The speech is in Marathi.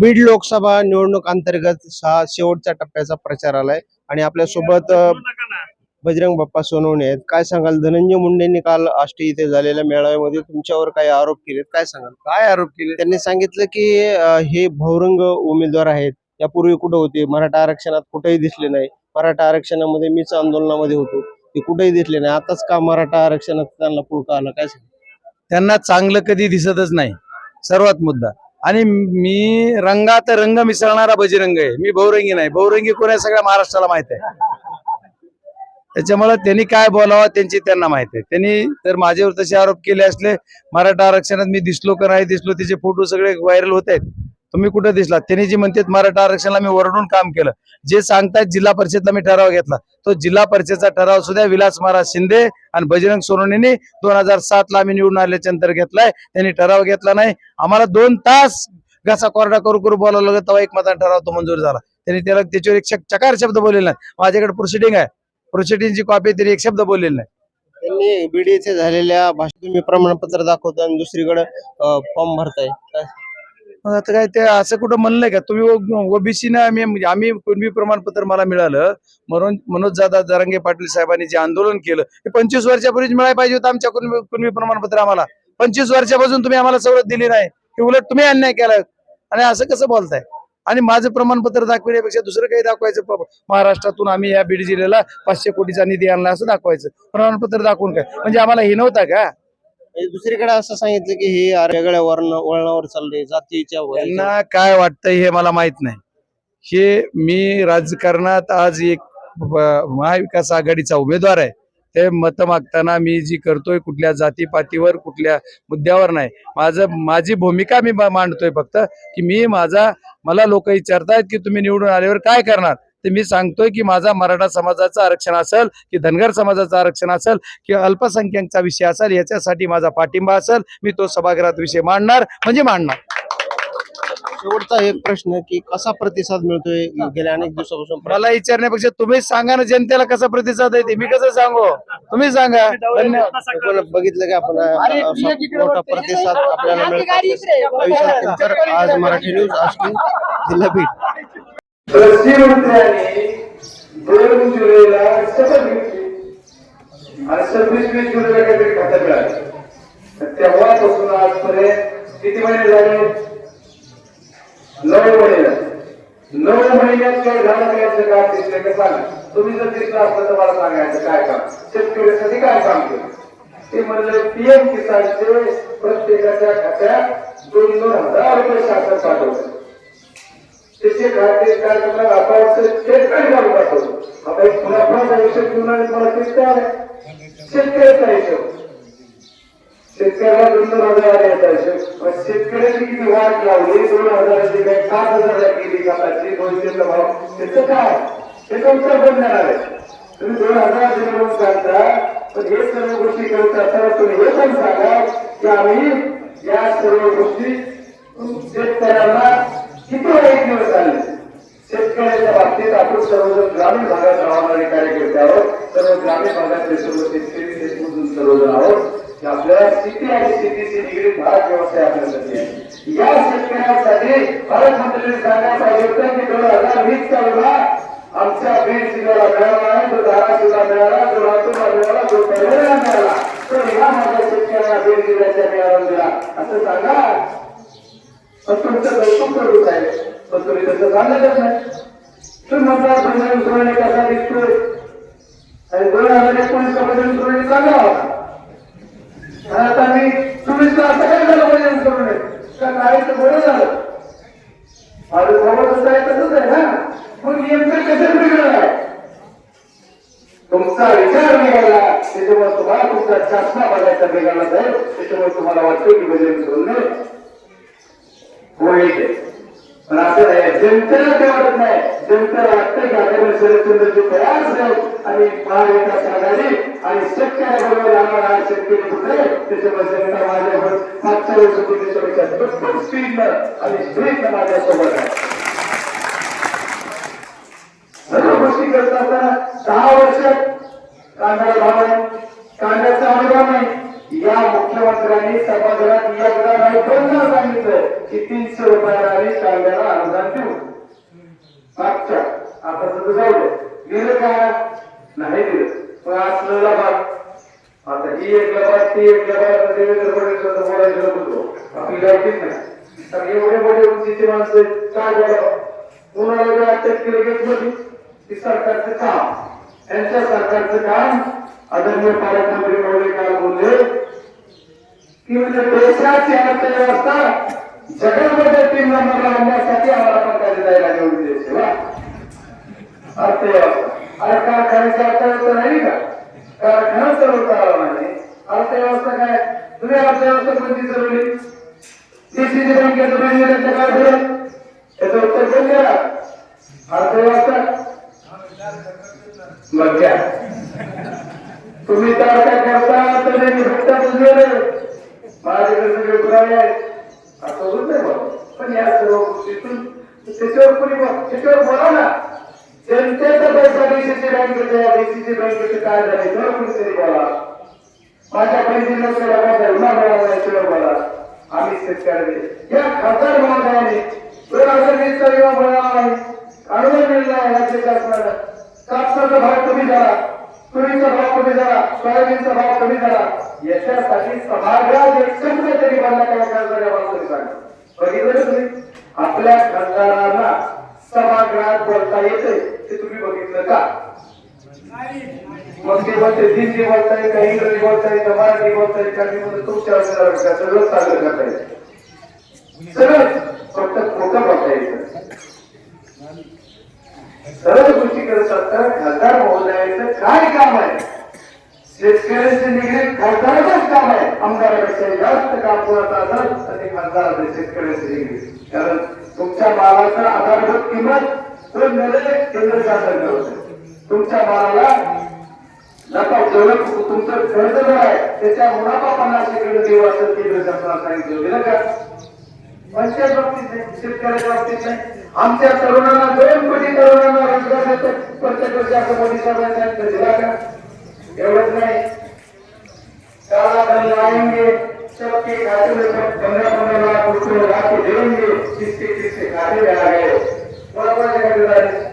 बीड लोकसभा निवडणूक अंतर्गत हा शेवटच्या टप्प्याचा प्रचार आलाय आणि आपल्यासोबत बजरंग बाप्पा सोनवणे आहेत. काय सांगाल? धनंजय मुंडेंनी काल आष्टी इथे झालेल्या मेळाव्यामध्ये तुमच्यावर काही आरोप केलेत. काय सांगाल? काय आरोप केले त्यांनी सांगितलं की अं, हे बहुरंग उमेदवार आहेत. यापूर्वी कुठं होते? मराठा आरक्षणात कुठेही दिसले नाही. मराठा आरक्षणामध्ये मीच आंदोलनामध्ये होतो. ते कुठेही दिसले नाही. आताच का मराठा आरक्षणात त्यांना पुळका आला? काय सांगाल? त्यांना चांगलं कधी दिसतच नाही. सर्वात मुद्दा. आणि मी रंगात रंग मिसळणारा बजरंग आहे. मी बहुरंगी नाही. बहुरंगी कोण आहे सगळ्या महाराष्ट्राला माहीत आहे. त्याच्यामुळे त्यांनी काय बोलावं त्यांची त्यांना माहीत आहे. त्यांनी जर माझ्यावर तसे आरोप केले असले मराठा आरक्षणात मी दिसलो का नाही दिसलो त्याचे फोटो सगळे व्हायरल होत आहेत. तुम्ही कुठे दिसला त्यांनी जी म्हणतात मराठा आरक्षणाला मी ओरडून काम केलं जे सांगतायत जिल्हा परिषदला मी ठराव घेतला. तो जिल्हा परिषदचा ठराव सुद्धा विलास महाराज शिंदे आणि बजरंग सोनवणेने दोन हजार सात ला आम्ही निवडून आल्याच्यानंतर घेतलाय. त्यांनी ठराव घेतला नाही. आम्हाला दोन तास घसा कोरडा करू करू बोलावं लागत तेव्हा एक मतान ठराव तो मंजूर झाला. त्यांनी त्याला त्याच्यावर एक चकार शब्द बोललेला नाही. माझ्याकडे प्रोसिडिंग आहे. प्रोसिडिंगची कॉपी तरी एक शब्द बोललेला नाही. त्यांनी बीडी येथे झालेल्या भाषेत तुम्ही प्रमाणपत्र दाखवता आणि दुसरीकडे फॉर्म भरताय. मग आता काय ते असं कुठं म्हणलंय का? तुम्ही ओबीसी ना आम्ही म्हणजे आम्ही कुणबी प्रमाणपत्र मला मिळालं. म्हणून मनोज दादा जरांगे पाटील साहेबांनी जे आंदोलन केलं ते पंचवीस वर्षापूर्वीच मिळायला पाहिजे होतं आमच्या कुणबी कुणबी प्रमाणपत्र आम्हाला. पंचवीस वर्षापासून तुम्ही आम्हाला सवलत दिली नाही. की उलट तुम्ही अन्याय केला आणि असं कसं बोलताय? आणि माझं प्रमाणपत्र दाखवण्यापेक्षा दुसरं काही दाखवायचं महाराष्ट्रातून आम्ही या बीड जिल्ह्याला पाचशे कोटीचा निधी आणला असं दाखवायचं. प्रमाणपत्र दाखवून काय? म्हणजे आम्हाला हे का? म्हणजे दुसरीकडे असं सांगितलं की हे वेगळ्या वर्ण वळणावर चाललंय जातीच्या त्यांना काय वाटतंय हे मला माहीत नाही. हे मी राजकारणात आज एक महाविकास आघाडीचा उमेदवार आहे. ते मत मागताना मी जी करतोय कुठल्या जातीपातीवर कुठल्या मुद्द्यावर नाही. माझं माझी भूमिका मी मांडतोय फक्त की मी माझा मला लोक विचारतायत की तुम्ही निवडून आल्यावर काय करणार? ते मी सांगतोय की माझा मराठा समाजाचं आरक्षण असेल की धनगर समाजाचं आरक्षण असेल की अल्पसंख्याकचा विषय असेल याच्यासाठी माझा पाठिंबा असेल मी तो सभागृहात विषय मांडणार म्हणजे मांडणार. शेवटचा एक प्रश्न की कसा प्रतिसाद मिळतोय? गेल्या अनेक दिवसापासून मला विचारण्यापेक्षा तुम्हीच सांगा ना जनतेला कसा प्रतिसाद आहे ते. मी कसं सांगू? तुम्ही सांगा. धन्यवाद आपण बघित की आपण मोठा. प्रतिसाद आपल्याला मिळतो. आज मराठी न्यूज आष्टी जिल्हा बीड कृषीमंत्र्यांनी दोन जुलैला शपथ घेतली. आणि सव्वीसवी जुलैला काहीतरी खातं मिळालं. तेव्हापासून आजपर्यंत किती महिने झाले? नऊ महिने. नऊ महिन्यात काय झालं काय काम दिसलं का सांगा. तुम्ही जर दिसलं असलं तर मला सांगायचं काय काम? शेतकऱ्यासाठी काय काम केलं? ते म्हणलं पीएम किसानचे प्रत्येकाच्या खात्यात दोन दोन हजार रुपये शासन पाठवलं. त्याचे खाते काय तुम्हाला अकाउंटचे आता एक हिशोब घेऊन मला काय शेतकऱ्याचा हिशोब शेतकऱ्याला दोन हजार यायचा हिशोब शेतकऱ्याची किती वाट लावली दोन हजाराची काय सात हजाराला केली कापाची दोनशेचा भाव त्याचं काय? हे तुमचं बंधन आहे. तुम्ही दोन हजार दिले सांगता पण हे सर्व गोष्टी करत असताना तुम्ही हे पण सांगा की आम्ही या सर्व गोष्टी शेतकऱ्यांना किती वाईट दिवस आले शेतकऱ्याच्या बाबतीत आपण सर्वजण ग्रामीण भागात राहणारे कार्यकर्ते आहोत. सर्व ग्रामीण भागातले सर्व शेतकरी देशमधून सर्वजण आहोत. आपल्याला शेती आणि शेतीशी निगडीत भारत व्यवस्था आपल्यासाठी आहे. या शेतकऱ्यांसाठी भारत मंत्र्यांनी सांगायला पाहिजे होतं की दोन हजार वीस चा आमच्या बीड जिल्ह्याला मिळाला आहे तो धाराशिवला मिळाला जो लातूरला मिळाला जो परभणीला मिळाला. तो ह्या माझ्या शेतकऱ्यांना बीड जिल्ह्याच्या मिळाला. दिला असं सांगा. पण तुमचं कौतुक करू आहे. पण तुम्ही तसं झालेलंच नाही. तुम्ही म्हणता बजरंग सोडणे कसा दिसतोय. आणि दोन हजार एकोणीस बजरंग सोडणे चांगला होता? आता मी तर असं काय झालं का तर बरं झालं? माझं सोबत आहे तसंच आहे ना? मग नेमकं कसं बिघडलं? आहे तुमचा विचार बिघडला. त्याच्यामुळे तुम्हाला तुमचा चष्मा बघायचा बिघडला जाईल त्याच्यामुळे तुम्हाला वाटतं की बजरंग सोडणे वाईट आहे पण आपल्याला नाही जनतेला ते वाटत नाही. जनतेला वाटतं की आपल्याला शरदचंद्रजी तयार आहेत आणि महाविकास आघाडी आणि शेतकऱ्याबरोबर बरोबर हा शेतकरी कुठे त्याच्यामुळे जनता माझ्यावर मागच्या वेळेस होती त्याच्यापेक्षा दुप्पट स्पीड आणि स्पीडनं माझ्यासोबत आहे. सर्व गोष्टी करत असताना दहा वर्ष कांद्याला भाव आहे. कांद्याचा अनुभव नाही. या मुख्यमंत्र्यांनी सभागृहात या नाही दोनदा सांगितलं की तीनशे रुपयाला आम्ही कांद्याला अनुदान देऊ मागच्या आता सगळं जाऊ दिलं का? नाही दिलं पण असलेला भाग आता ही एक लबाड ती एक लबाड आता देवेंद्र फडणवीस बोलायचं होतो आपली लायकीच नाही. तर एवढे मोठे उंचीचे माणसं काय बोलावं कोणाला जर अटक केली गेली होती ती सरकारचं काम. त्यांच्या सरकारचं काम आदरणीय पालकमंत्री महोदय काल बोलले. की म्हणजे देशाची अर्थव्यवस्था जगामध्ये तीन नंबरला आणण्यासाठी आम्हाला पंकजा जायला निवडून द्यायचे अर्थव्यवस्था. अरे कारखान्याची अर्थव्यवस्था नाही का? कारखाना चालवता आला नाही अर्थव्यवस्था काय? तुम्ही अर्थव्यवस्था कोणती चालवली? डीसीसी बँकेचं मॅनेजरच्या काय झालं याचं उत्तर कोण द्या अर्थव्यवस्था. मग द्या तुम्ही तर काय करता? तर त्यांनी फक्त बुजले माझ्याकडे सगळे पुरावे आहेत. असं होत नाही बाबा. पण या सर्व गोष्टीतून त्याच्यावर कोणी त्याच्यावर बोला ना. जनतेचा पैसा डीसीसी बँकेचा डीसीसी बँकेचं काय झालं? त्यावर कोणीतरी बोला. माझ्या पैसे नसलेला माझा विमा मिळाला याच्यावर बोला. आम्ही शेतकऱ्याने या खासदार महोदयाने दोन हजार वीसचा विमा मिळाला नाही अनुदान मिळाला आहे राज्य शासनानं कापसाचा भाव कमी झाला तुरीचा भाव कमी झाला सोयाबीनचा भाव कमी झाला. याच्यासाठी सभागृहात एक शब्द तरी बोलला काय खासदार या बाबतीत सांगा बघितलं तुम्ही? आपल्या खासदारांना सभागृहात बोलता येते ते तुम्ही बघितलं का? मग ते बोलते हिंदी बोलताय का इंग्रजी बोलताय का मराठी बोलताय का मी म्हणतो तुमच्या अक्षरावर का सगळं सादर करता येतं. सगळं फक्त खोटं बोलता येतं. सर्व गोष्टी करत असताना खासदार महोदयाचं काय काम आहे? शेतकऱ्यांचे निगडीत खासदाराचंच काम आहे. आमदारापेक्षा जास्त काम करत असेल आणि खासदार शेतकऱ्यांचे निगडीत कारण तुमच्या मालाचा आधारभूत किंमत तो निर्णय केंद्र शासन करत तुमच्या मालाला नफा जेवढं तुमचं कर्ज जर आहे त्याच्या मुनाफा पन्नास इकडे देऊ असं केंद्र शासनाला सांगितलं गेलं का? पंचायत बाबतीत शेतकऱ्याच्या बाबतीत नाही. आमच्या तरुणांना दोन कोटी तरुणांना रोजगार देतो प्रत्येक असं मोदी साहेबांनी दिला का? एवढंच नाही. काला धन लाएंगे सबके खाते में पंद्रह पंद्रह लाख रुपये लाख देंगे जिसके जिसके खाते में आ गए बड़ा बड़ा जगह